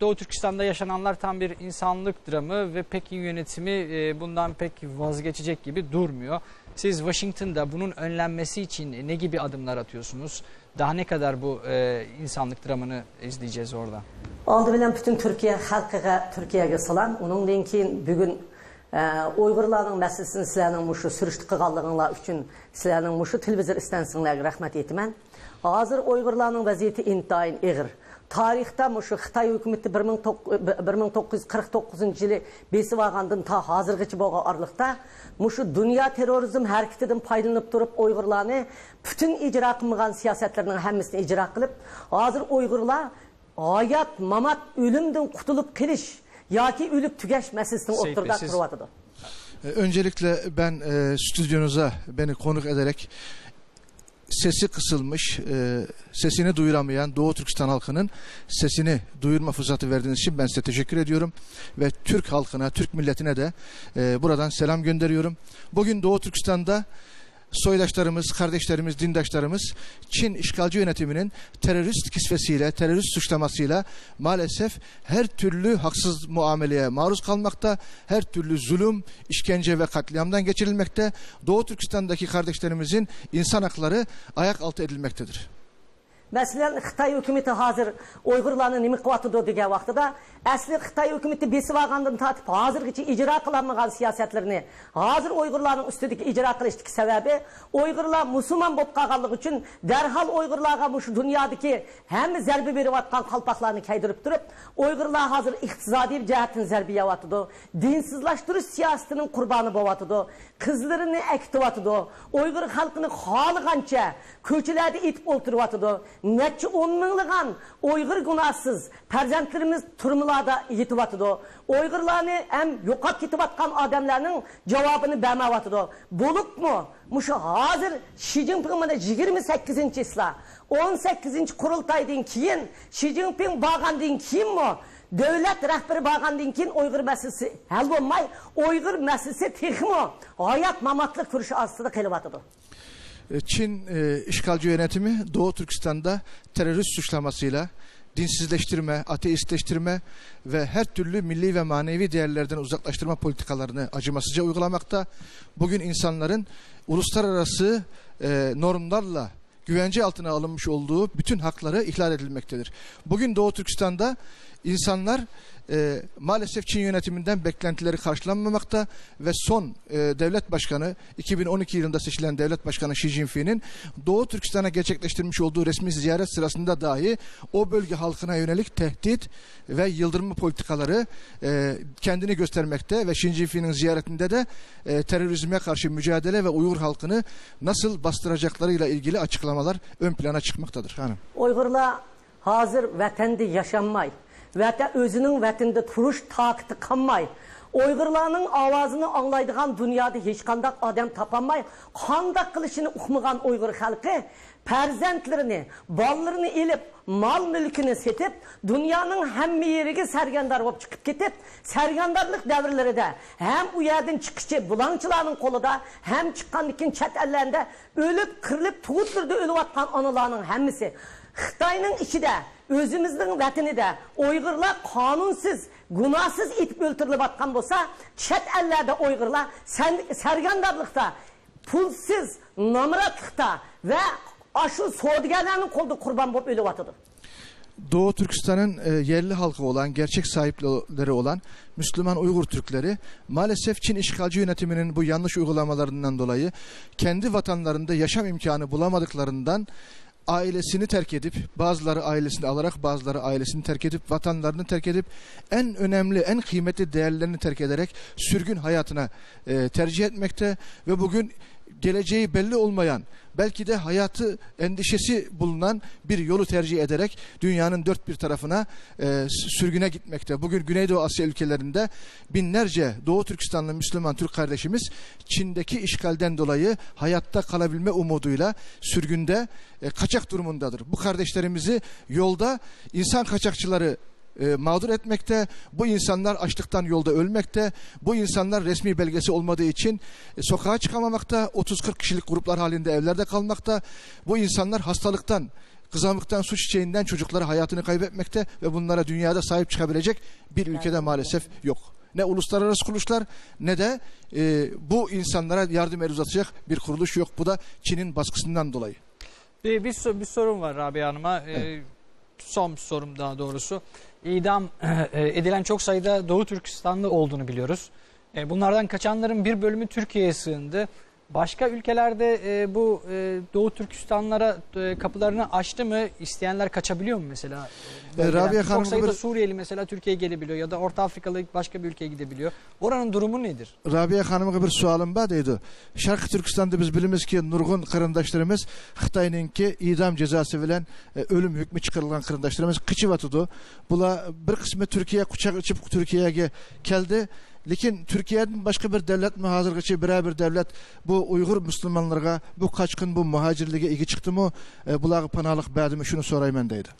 Doğu Türkistan'da yaşananlar tam bir insanlık dramı ve Pekin yönetimi e, bundan pek vazgeçecek gibi durmuyor. Siz Washington'da bunun önlenmesi için ne gibi adımlar atıyorsunuz? Daha ne kadar bu e, insanlık dramını izleyeceğiz orada? Aldı bilen bütün Türkiye halkıga Türkiye'ye salam. Onundan keyin bugün Uygurlarning masalasini sizlarning mushu surishti qilganliginglar uchun sizlarning mushu televizor istansinglarga rahmat aytaman. Hozir Uygurlarning vaziyati intayin ig'ir. тарихта мұшы қытай үкіметі 1949 жылы бесіп алғандың та қазіргіше болған арлықта мұшы дүния терроризм әрекетіден пайдаланып тұрып ойғырланы бүтін ижра қылмаған саясатларының хәммесін ижра қылып қазір ойғырлар аят мамат өлімден құтылып келіш яки өліп түгеш мәселесінің отырда тұрып Öncelikle ben e, stüdyonuza beni konuk ederek sesi kısılmış, e, sesini duyuramayan Doğu Türkistan halkının sesini duyurma fırsatı verdiğiniz için ben size teşekkür ediyorum. Ve Türk halkına, Türk milletine de e, buradan selam gönderiyorum. Bugün Doğu Türkistan'da soydaşlarımız, kardeşlerimiz, dindaşlarımız Çin işgalci yönetiminin terörist kisvesiyle, terörist suçlamasıyla maalesef her türlü haksız muameleye maruz kalmakta, her türlü zulüm, işkence ve katliamdan geçirilmekte. Doğu Türkistan'daki kardeşlerimizin insan hakları ayak altı edilmektedir. Masalan Xitoy hukumati hozir Uyg'urlarni nima qilyotidi degan vaqtida, asli Xitoy hukumati besib olgandan tortib hozirgacha ijro qilinmagan siyosatlarni hozir Uyg'urlarning ustidagi ijro qilishdagi sababi Uyg'urlar musulmon bo'lib qolganligi uchun darhol Uyg'urlarga mush dunyodagi hamma zarba berayotgan qalpoqlarni kaydirib turib, Uyg'urlar hozir iqtisodiy jihatdan zarba yeyotidi, dinsizlashtirish siyosatining qurboni bo'lyotidi, qizlarini akityotidi, Uyg'ur xalqini xohlagancha ko'chalarda etib o'ltiryotidi. neçe on mingligan Uygur günahsız farzandlarimiz turmularda yetibatıdı. Uygurlarni hem yokat yetibatkan adamlarının cevabını bermevatıdı. Bulup mu? Muşu hazır Xi Jinping'in 28. isla 18. kurultaydan keyin Xi Jinping bağandan keyin mu? davlat rahbari bo'lgandan keyin uyg'ur masalasi hal bo'lmay uyg'ur masalasi texmo hayot mamotlik kurushi ostida qelyotidi E, Çin e, işgalci yönetimi Doğu Türkistan'da terörist suçlamasıyla dinsizleştirme, ateistleştirme ve her türlü milli ve manevi değerlerden uzaklaştırma politikalarını acımasızca uygulamakta. Bugün insanların uluslararası e, normlarla güvence altına alınmış olduğu bütün hakları ihlal edilmektedir. Bugün Doğu Türkistan'da insanlar e, maalesef Çin yönetiminden beklentileri karşılanmamakta ve son e, devlet başkanı 2012 yılında seçilen devlet başkanı Xi Jinping'in Doğu Türkistan'a gerçekleştirmiş olduğu resmi ziyaret sırasında dahi o bölge halkına yönelik tehdit ve yıldırma politikaları e, kendini göstermekte ve Xi Jinping'in ziyaretinde de e, terörizme karşı mücadele ve Uygur halkını nasıl bastıracaklarıyla ilgili açıklamalar ön plana çıkmaktadır. Hanım. Uyg'urlar hozir vatanda yashanmay, vətə, özünün vətində turuş taqıtı qanmay. Uyğurlarının avazını anlaydıqan dünyada heç qandaq adam tapanmay, qandaq qilishini uxmıqan Uyğur xalqı pərzəntlərini, ballarını elib, mal mülkünü setib, dünyanın həmmə yerigi sərgəndar olub çıxıb getib, sərgəndarlıq dövrləri də həm bu yerdən çıxışı bulançıların qolunda, həm çıxqandikin çət əllərində ölüb, qırılıb, tuğutlarda ölüb atqan analarının həmmisi Xitayının içində ichida, o'zimizning vatanida Uyg'urlar qonunsiz, gunohsiz etib o'ltirilayotgan bo'lsa, chet ellarda Uyg'urlar san- sargandorlikda, pulsiz, nomratlikda va aşı savdogarlarning qo'lida qurbon bo'lib o'lyotidi. Doğu Türkistan'ın e, yerli halkı olan, gerçek sahipleri olan Müslüman Uygur Türkleri maalesef Çin işgalci yönetiminin bu yanlış uygulamalarından dolayı kendi vatanlarında yaşam imkanı bulamadıklarından ailesini terk edip bazıları ailesini alarak bazıları ailesini terk edip vatanlarını terk edip en önemli en kıymetli değerlerini terk ederek sürgün hayatına e, tercih etmekte ve bugün geleceği belli olmayan belki de hayatı endişesi bulunan bir yolu tercih ederek dünyanın dört bir tarafına e, sürgüne gitmekte. Bugün Güneydoğu Asya ülkelerinde binlerce Doğu Türkistanlı Müslüman Türk kardeşimiz Çin'deki işgalden dolayı hayatta kalabilme umuduyla sürgünde e, kaçak durumundadır. Bu kardeşlerimizi yolda insan kaçakçıları e, mağdur etmekte. Bu insanlar açlıktan yolda ölmekte. Bu insanlar resmi belgesi olmadığı için e, sokağa çıkamamakta. 30-40 kişilik gruplar halinde evlerde kalmakta. Bu insanlar hastalıktan kızamıktan su çiçeğinden çocukları hayatını kaybetmekte ve bunlara dünyada sahip çıkabilecek bir ülkede maalesef yok. Ne uluslararası kuruluşlar ne de e, bu insanlara yardım el uzatacak bir kuruluş yok. Bu da Çin'in baskısından dolayı. Bir, bir, bir sorun var Rabia Hanım'a. Ee, son sorum daha doğrusu. İdam e, edilen çok sayıda Doğu Türkistanlı olduğunu biliyoruz. E, bunlardan kaçanların bir bölümü Türkiye'ye sığındı. Başka ülkelerde e, bu e, Doğu Türkistanlara e, kapılarını açtı mı? İsteyenler kaçabiliyor mu mesela? E? Rabia Hanım çok sayıda bir- Suriyeli mesela Türkiye'ye gelebiliyor ya da Orta Afrikalı başka bir ülkeye gidebiliyor. Oranın durumu nedir? Rabia Hanım'a bir sualım var deydi. Şarkı Türkistan'da biz bilimiz ki nurgun kırındaşlarımız Xitay'ınki idam cezası bilen e, ölüm hükmü çıkarılan kırındaşlarımız kıçı batıdı. Bula bir kısmı Türkiye kucak açıp Türkiye'ye geldi. lekin turkiyadan boshqa bir davlatmi hozirgacha biror bir davlat bu uyg'ur musulmonlarga bu qochqin bu muhojirlarga ega chiqdimi bulara bularga panohlik berdimi shuni so'rayman deydi.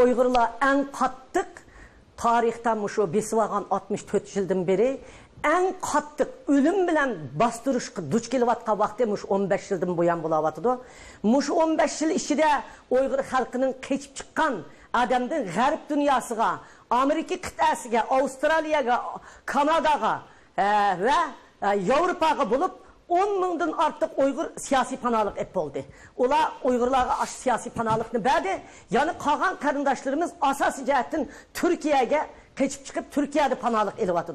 Uyg'urlar eng qattiq tarixda shu besib olgan oltmish to'rt yildan beri. Eng qattiq o'lim bilan bostirishga duch kelayotgan vaqti mush o'n besh yildan buyon bo'lyotidi mush o'n besh yil ichida uyg'ur xalqining qechib chiqqan адамдың g'arb дүниясыға Amerika kıtasıga, Avustralya'ga, Kanada'ga e, ve e, bulup 10 mingdan ortiq Uygur siyosiy panolik ep bo'ldi. Ular Uygurlarga siyosiy panolikni berdi. Yani qolgan qarindoshlarimiz asosiy jihatdan Turkiyaga keçip çıkıp Türkiye'de panolik elyapti.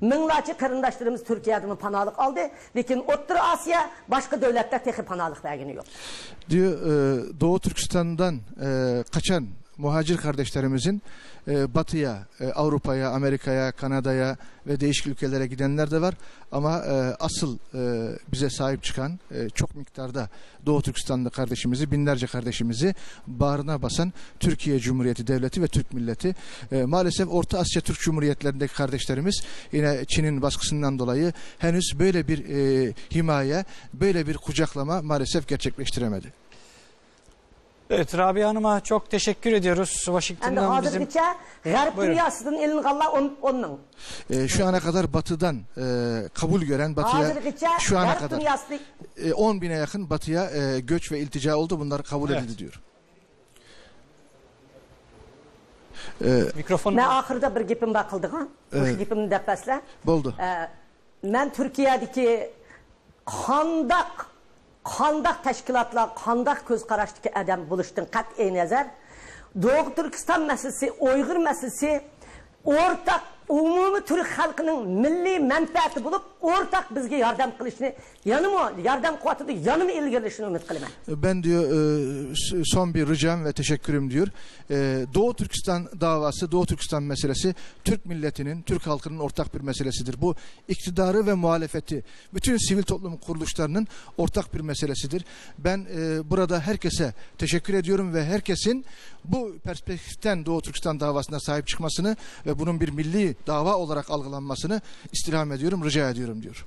Minglarcha qarindoshlarimiz Turkiyada panolik aldı. Lekin O'rta Osiyo boshqa davlatlar texi panolik bergani yo'q. diyor e, Doğu Türkistan'dan e, kaçan muhacir kardeşlerimizin e, batıya, e, Avrupa'ya, Amerika'ya, Kanada'ya ve değişik ülkelere gidenler de var. Ama e, asıl e, bize sahip çıkan e, çok miktarda Doğu Türkistanlı kardeşimizi, binlerce kardeşimizi bağrına basan Türkiye Cumhuriyeti Devleti ve Türk milleti. E, maalesef Orta Asya Türk Cumhuriyetlerindeki kardeşlerimiz yine Çin'in baskısından dolayı henüz böyle bir e, himaye, böyle bir kucaklama maalesef gerçekleştiremedi. Evet Rabia Hanım'a çok teşekkür ediyoruz. Washington'dan bizim hozirgacha g'arb Buyurun. dunyosidan ilinganlar 10 ming. E, şu ana kadar batıdan e, kabul gören batıya şu ana kadar dunyosida e, 10 bine yakın batıya e, göç ve iltica oldu. Bunlar kabul Evet. edildi diyor. E, mikrofonu men oxirida bir gapim bor qildik ha. Evet. gapimni depasla. boldu. Ee, men Turkiyadagi qandaq qandaq tashkilotlar, qandaq ko'z qarashdagi odam bo'lishdan qat'iy nazar. Doğu Turkiston masalasi, Uyg'ur masalasi o'rtaq umumiy turk xalqining milliy manfaati bo'lib, o'rtaq bizga yordam qilishni, yanimi yordam quvvatida yanimi ilgirlashini umid qilaman. Ben diyor e, son bir ricam ve teşekkürüm diyor. E, Doğu Türkistan davası, Doğu Türkistan meselesi Türk milletinin, Türk halkının ortak bir meselesidir. Bu iktidarı ve muhalefeti, bütün sivil toplum kuruluşlarının ortak bir meselesidir. Ben e, burada herkese teşekkür ediyorum ve herkesin bu perspektiften Doğu Türkistan davasına sahip çıkmasını ve bunun bir milli dava olarak algılanmasını istirham ediyorum, rica ediyorum diyor.